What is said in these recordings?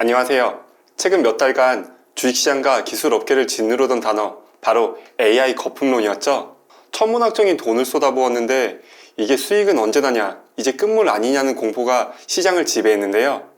안녕하세요. 최근 몇 달간 주식시장과 기술업계를 짓누르던 단어, 바로 AI 거품론이었죠. 천문학적인 돈을 쏟아부었는데 이게 수익은 언제 나냐, 이제 끝물 아니냐는 공포가 시장을 지배했는데요.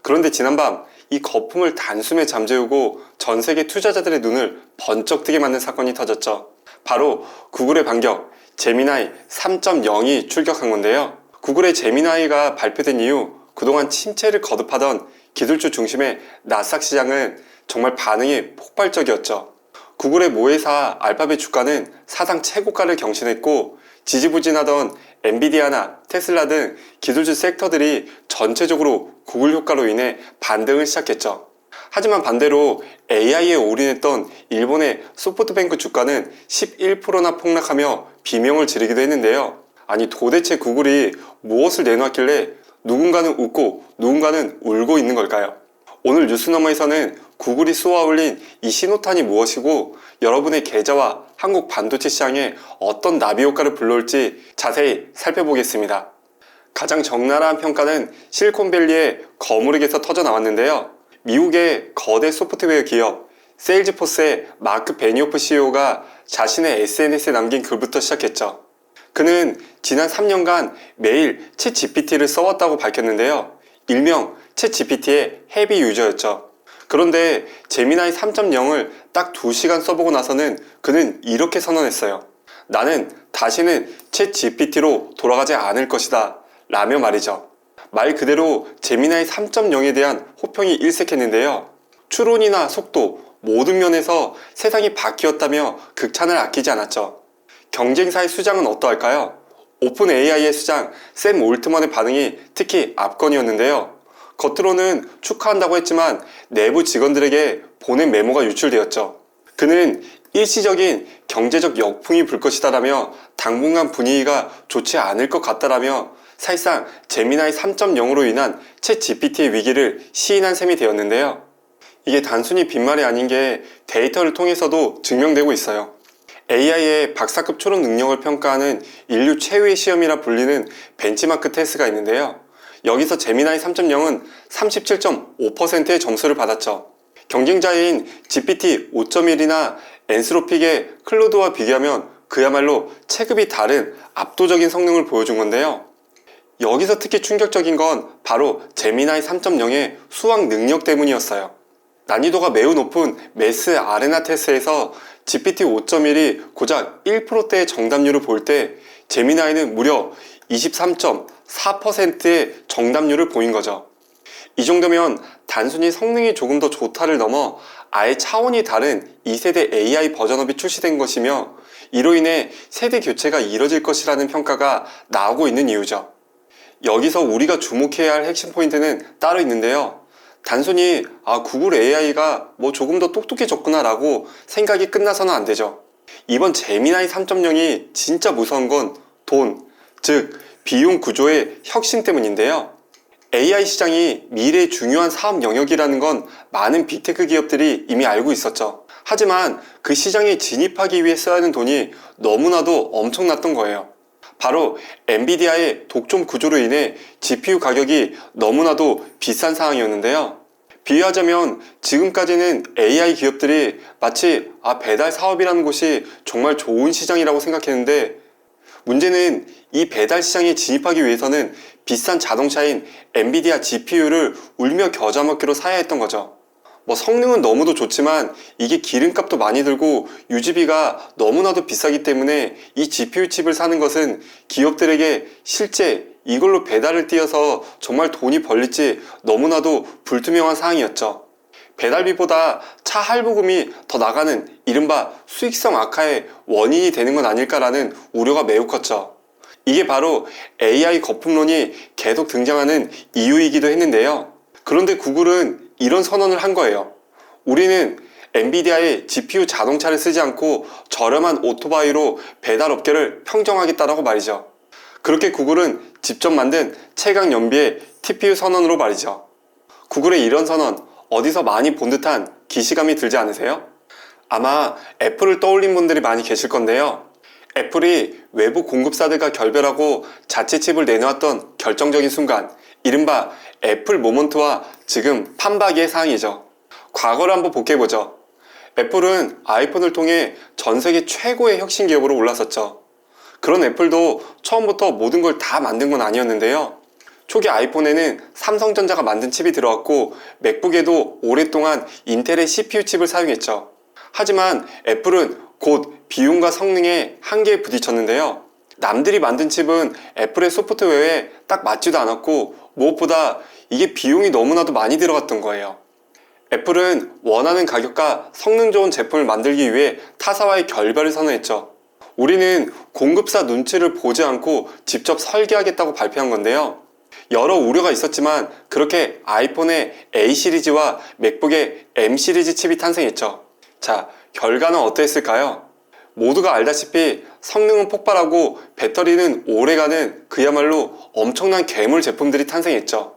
그런데 지난밤 이 거품을 단숨에 잠재우고 전 세계 투자자들의 눈을 번쩍 뜨게 만든 사건이 터졌죠. 바로 구글의 반격, 제미나이 3.0이 출격한 건데요. 구글의 제미나이가 발표된 이후 그동안 침체를 거듭하던 기술주 중심의 나스닥 시장은 정말 반응이 폭발적이었죠. 구글의 모회사 알파벳 주가는 사상 최고가를 경신했고 지지부진하던 엔비디아나 테슬라 등 기술주 섹터들이 전체적으로 구글 효과로 인해 반등을 시작했죠. 하지만 반대로 AI에 올인했던 일본의 소프트뱅크 주가는 11%나 폭락하며 비명을 지르기도 했는데요. 아니 도대체 구글이 무엇을 내놓았길래 누군가는 웃고 누군가는 울고 있는 걸까요? 오늘 뉴스 너머에서는 구글이 쏘아 올린 이 신호탄이 무엇이고 여러분의 계좌와 한국 반도체 시장에 어떤 나비 효과를 불러올지 자세히 살펴보겠습니다. 가장 적나라한 평가는 실리콘밸리의 거무르게서 터져 나왔는데요. 미국의 거대 소프트웨어 기업 세일즈포스의 마크 베니오프 CEO가 자신의 SNS에 남긴 글부터 시작했죠. 그는 지난 3년간 매일 챗 GPT를 써왔다고 밝혔는데요. 일명 챗 GPT의 헤비 유저였죠. 그런데 제미나이 3.0을 딱 2시간 써보고 나서는 그는 이렇게 선언했어요. 나는 다시는 챗 GPT로 돌아가지 않을 것이다. 라며 말이죠. 말 그대로 제미나이 3.0에 대한 호평이 일색했는데요. 추론이나 속도, 모든 면에서 세상이 바뀌었다며 극찬을 아끼지 않았죠. 경쟁사의 수장은 어떠할까요? 오픈 AI의 수장 샘 올트먼의 반응이 특히 압권이었는데요. 겉으로는 축하한다고 했지만 내부 직원들에게 보낸 메모가 유출되었죠. 그는 일시적인 경제적 역풍이 불 것이다라며 당분간 분위기가 좋지 않을 것 같다라며 사실상 제미나이 3.0으로 인한 챗 GPT의 위기를 시인한 셈이 되었는데요. 이게 단순히 빈말이 아닌 게 데이터를 통해서도 증명되고 있어요. AI의 박사급 초론 능력을 평가하는 인류 최후의 시험이라 불리는 벤치마크 테스트가 있는데요. 여기서 제미나이 3.0은 37.5%의 점수를 받았죠. 경쟁자인 GPT 5.1이나 엔스로픽의 클로드와 비교하면 그야말로 체급이 다른 압도적인 성능을 보여준 건데요. 여기서 특히 충격적인 건 바로 제미나이 3.0의 수학 능력 때문이었어요. 난이도가 매우 높은 메스 아레나 테스트에서 GPT 5.1이 고작 1%대의 정답률을 볼 때 제미나이는 무려 23.4%의 정답률을 보인 거죠. 이 정도면 단순히 성능이 조금 더 좋다를 넘어 아예 차원이 다른 2세대 AI 버전업이 출시된 것이며 이로 인해 세대 교체가 이뤄질 것이라는 평가가 나오고 있는 이유죠. 여기서 우리가 주목해야 할 핵심 포인트는 따로 있는데요. 단순히 아 구글 AI가 뭐 조금 더 똑똑해졌구나 라고 생각이 끝나서는 안 되죠. 이번 제미나이 3.0이 진짜 무서운 건 돈, 즉 비용 구조의 혁신 때문인데요. AI 시장이 미래의 중요한 사업 영역이라는 건 많은 빅테크 기업들이 이미 알고 있었죠. 하지만 그 시장에 진입하기 위해 써야 하는 돈이 너무나도 엄청났던 거예요. 바로 엔비디아의 독점 구조로 인해 GPU 가격이 너무나도 비싼 상황이었는데요. 비유하자면 지금까지는 AI 기업들이 마치 아 배달 사업이라는 곳이 정말 좋은 시장이라고 생각했는데 문제는 이 배달 시장에 진입하기 위해서는 비싼 자동차인 엔비디아 GPU를 울며 겨자 먹기로 사야 했던 거죠. 뭐 성능은 너무도 좋지만 이게 기름값도 많이 들고 유지비가 너무나도 비싸기 때문에 이 GPU 칩을 사는 것은 기업들에게 실제 이걸로 배달을 띄어서 정말 돈이 벌릴지 너무나도 불투명한 상황이었죠. 배달비보다 차 할부금이 더 나가는 이른바 수익성 악화의 원인이 되는 건 아닐까라는 우려가 매우 컸죠. 이게 바로 AI 거품론이 계속 등장하는 이유이기도 했는데요. 그런데 구글은 이런 선언을 한 거예요. 우리는 엔비디아의 GPU 자동차를 쓰지 않고 저렴한 오토바이로 배달 업계를 평정하겠다라고 말이죠. 그렇게 구글은 직접 만든 최강 연비의 TPU 선언으로 말이죠. 구글의 이런 선언 어디서 많이 본 듯한 기시감이 들지 않으세요? 아마 애플을 떠올린 분들이 많이 계실 건데요. 애플이 외부 공급사들과 결별하고 자체 칩을 내놓았던 결정적인 순간, 이른바 애플 모먼트와 지금 판박이의 상황이죠. 과거를 한번 복귀해보죠. 애플은 아이폰을 통해 전 세계 최고의 혁신 기업으로 올랐었죠. 그런 애플도 처음부터 모든 걸 다 만든 건 아니었는데요. 초기 아이폰에는 삼성전자가 만든 칩이 들어왔고 맥북에도 오랫동안 인텔의 CPU 칩을 사용했죠. 하지만 애플은 곧 비용과 성능의 한계에 부딪혔는데요. 남들이 만든 칩은 애플의 소프트웨어에 딱 맞지도 않았고 무엇보다 이게 비용이 너무나도 많이 들어갔던 거예요. 애플은 원하는 가격과 성능 좋은 제품을 만들기 위해 타사와의 결별을 선언했죠. 우리는 공급사 눈치를 보지 않고 직접 설계하겠다고 발표한 건데요. 여러 우려가 있었지만 그렇게 아이폰의 A 시리즈와 맥북의 M 시리즈 칩이 탄생했죠. 자, 결과는 어땠을까요? 모두가 알다시피 성능은 폭발하고 배터리는 오래가는 그야말로 엄청난 괴물 제품들이 탄생했죠.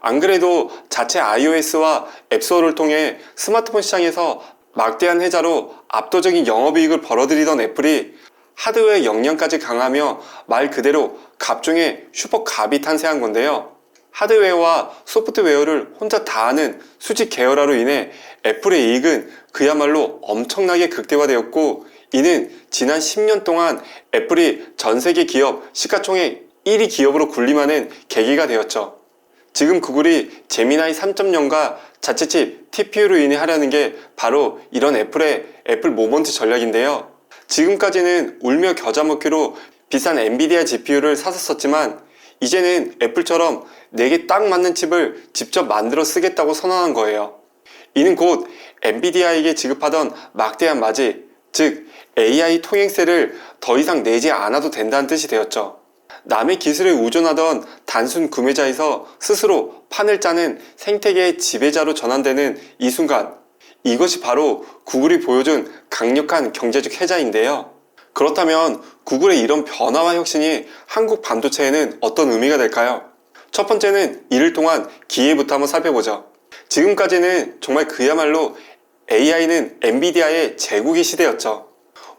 안 그래도 자체 iOS와 앱스토어를 통해 스마트폰 시장에서 막대한 혜자로 압도적인 영업이익을 벌어들이던 애플이 하드웨어 역량까지 강하며 말 그대로 갑중의 슈퍼갑이 탄생한 건데요. 하드웨어와 소프트웨어를 혼자 다 하는 수직 계열화로 인해 애플의 이익은 그야말로 엄청나게 극대화되었고 이는 지난 10년 동안 애플이 전 세계 기업 시가총액 1위 기업으로 군림하는 계기가 되었죠. 지금 구글이 제미나이 3.0과 자체칩 TPU로 인해 하려는 게 바로 이런 애플의 애플 모먼트 전략인데요. 지금까지는 울며 겨자 먹기로 비싼 엔비디아 GPU를 샀었지만 이제는 애플처럼 내게 딱 맞는 칩을 직접 만들어 쓰겠다고 선언한 거예요. 이는 곧 엔비디아에게 지급하던 막대한 맞이, 즉 AI 통행세를 더 이상 내지 않아도 된다는 뜻이 되었죠. 남의 기술에 의존하던 단순 구매자에서 스스로 판을 짜는 생태계의 지배자로 전환되는 이 순간, 이것이 바로 구글이 보여준 강력한 경제적 해자인데요. 그렇다면 구글의 이런 변화와 혁신이 한국 반도체에는 어떤 의미가 될까요? 첫 번째는 이를 통한 기회부터 한번 살펴보죠. 지금까지는 정말 그야말로 AI는 엔비디아의 제국의 시대였죠.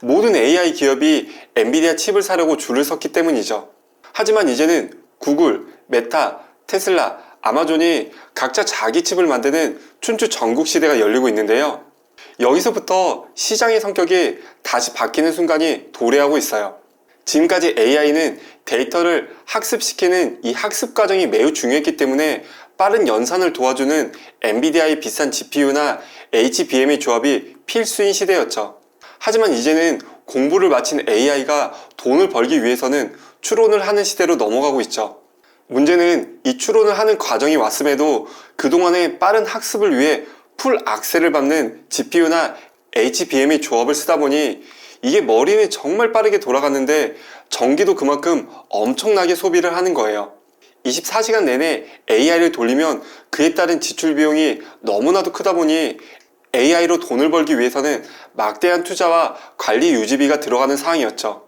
모든 AI 기업이 엔비디아 칩을 사려고 줄을 섰기 때문이죠. 하지만 이제는 구글, 메타, 테슬라, 아마존이 각자 자기 칩을 만드는 춘추 전국 시대가 열리고 있는데요. 여기서부터 시장의 성격이 다시 바뀌는 순간이 도래하고 있어요. 지금까지 AI는 데이터를 학습시키는 이 학습 과정이 매우 중요했기 때문에 빠른 연산을 도와주는 엔비디아의 비싼 GPU나 HBM의 조합이 필수인 시대였죠. 하지만 이제는 공부를 마친 AI가 돈을 벌기 위해서는 추론을 하는 시대로 넘어가고 있죠. 문제는 이 추론을 하는 과정이 왔음에도 그동안의 빠른 학습을 위해 풀 악셀을 밟는 GPU나 HBM의 조합을 쓰다 보니 이게 머리는 정말 빠르게 돌아갔는데 전기도 그만큼 엄청나게 소비를 하는 거예요. 24시간 내내 AI를 돌리면 그에 따른 지출 비용이 너무나도 크다 보니 AI로 돈을 벌기 위해서는 막대한 투자와 관리 유지비가 들어가는 상황이었죠.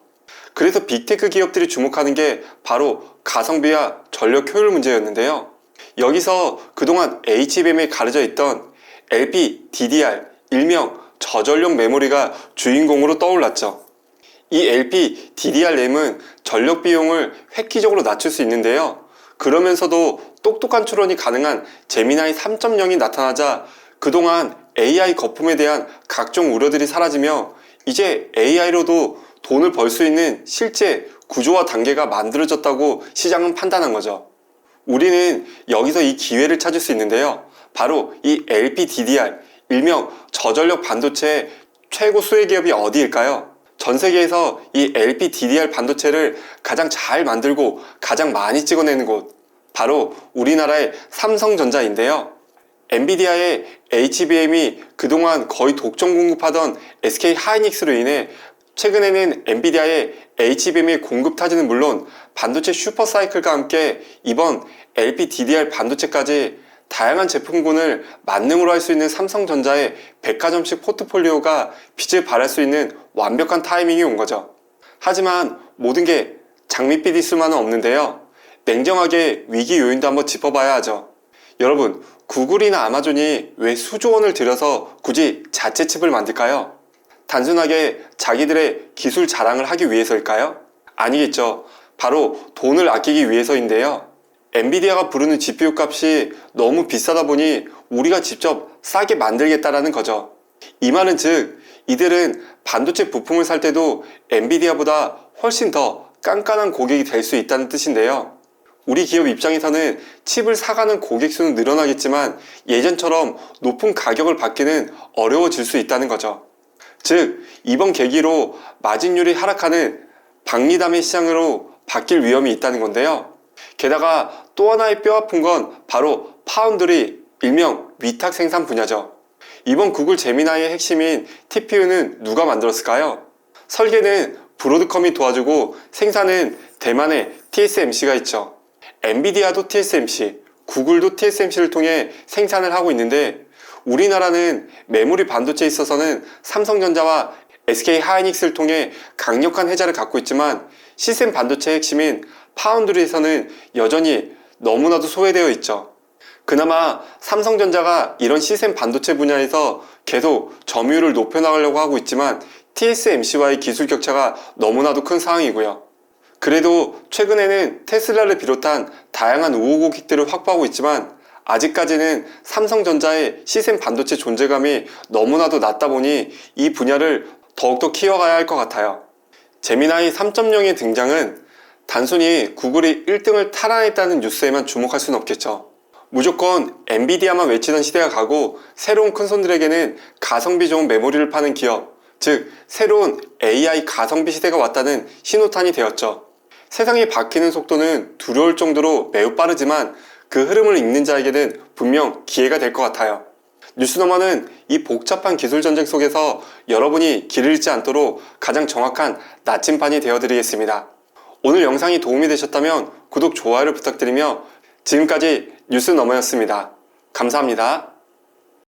그래서 빅테크 기업들이 주목하는 게 바로 가성비와 전력 효율 문제였는데요. 여기서 그동안 HBM에 가려져 있던 LP, DDR, 일명 저전력 메모리가 주인공으로 떠올랐죠. 이 LP, DDR 램은 전력 비용을 획기적으로 낮출 수 있는데요. 그러면서도 똑똑한 추론이 가능한 제미나이 3.0이 나타나자 그동안 AI 거품에 대한 각종 우려들이 사라지며 이제 AI로도 돈을 벌 수 있는 실제 구조와 단계가 만들어졌다고 시장은 판단한 거죠. 우리는 여기서 이 기회를 찾을 수 있는데요. 바로 이 LPDDR, 일명 저전력 반도체의 최고 수혜 기업이 어디일까요? 전 세계에서 이 LPDDR 반도체를 가장 잘 만들고 가장 많이 찍어내는 곳, 바로 우리나라의 삼성전자인데요. 엔비디아의 HBM이 그동안 거의 독점 공급하던 SK 하이닉스로 인해 최근에는 엔비디아의 HBM의 공급 타지는 물론 반도체 슈퍼사이클과 함께 이번 LPDDR 반도체까지 다양한 제품군을 만능으로 할 수 있는 삼성전자의 백화점식 포트폴리오가 빛을 발할 수 있는 완벽한 타이밍이 온 거죠. 하지만 모든 게 장밋빛 있을 수만은 없는데요. 냉정하게 위기 요인도 한번 짚어봐야 하죠. 여러분, 구글이나 아마존이 왜 수조 원을 들여서 굳이 자체 칩을 만들까요? 단순하게 자기들의 기술 자랑을 하기 위해서일까요? 아니겠죠. 바로 돈을 아끼기 위해서인데요. 엔비디아가 부르는 GPU 값이 너무 비싸다 보니 우리가 직접 싸게 만들겠다라는 거죠. 이 말은 즉, 이들은 반도체 부품을 살 때도 엔비디아보다 훨씬 더 깐깐한 고객이 될 수 있다는 뜻인데요. 우리 기업 입장에서는 칩을 사가는 고객 수는 늘어나겠지만 예전처럼 높은 가격을 받기는 어려워질 수 있다는 거죠. 즉, 이번 계기로 마진율이 하락하는 박리담의 시장으로 바뀔 위험이 있다는 건데요. 게다가 또 하나의 뼈 아픈 건 바로 파운드리, 일명 위탁 생산 분야죠. 이번 구글 제미나이의 핵심인 TPU는 누가 만들었을까요? 설계는 브로드컴이 도와주고 생산은 대만의 TSMC가 있죠. 엔비디아도 TSMC, 구글도 TSMC를 통해 생산을 하고 있는데 우리나라는 메모리 반도체에 있어서는 삼성전자와 SK 하이닉스를 통해 강력한 해자를 갖고 있지만 시스템 반도체의 핵심인 파운드리에서는 여전히 너무나도 소외되어 있죠. 그나마 삼성전자가 이런 시스템 반도체 분야에서 계속 점유율을 높여나가려고 하고 있지만 TSMC와의 기술 격차가 너무나도 큰 상황이고요. 그래도 최근에는 테슬라를 비롯한 다양한 우호 고객들을 확보하고 있지만 아직까지는 삼성전자의 시스템 반도체 존재감이 너무나도 낮다 보니 이 분야를 더욱더 키워가야 할 것 같아요. 제미나이 3.0의 등장은 단순히 구글이 1등을 탈환했다는 뉴스에만 주목할 수는 없겠죠. 무조건 엔비디아만 외치던 시대가 가고 새로운 큰 손들에게는 가성비 좋은 메모리를 파는 기업, 즉 새로운 AI 가성비 시대가 왔다는 신호탄이 되었죠. 세상이 바뀌는 속도는 두려울 정도로 매우 빠르지만 그 흐름을 읽는 자에게는 분명 기회가 될 것 같아요. 뉴스너머는 이 복잡한 기술 전쟁 속에서 여러분이 길을 잃지 않도록 가장 정확한 나침반이 되어드리겠습니다. 오늘 영상이 도움이 되셨다면 구독, 좋아요를 부탁드리며 지금까지 뉴스 너머였습니다. 감사합니다.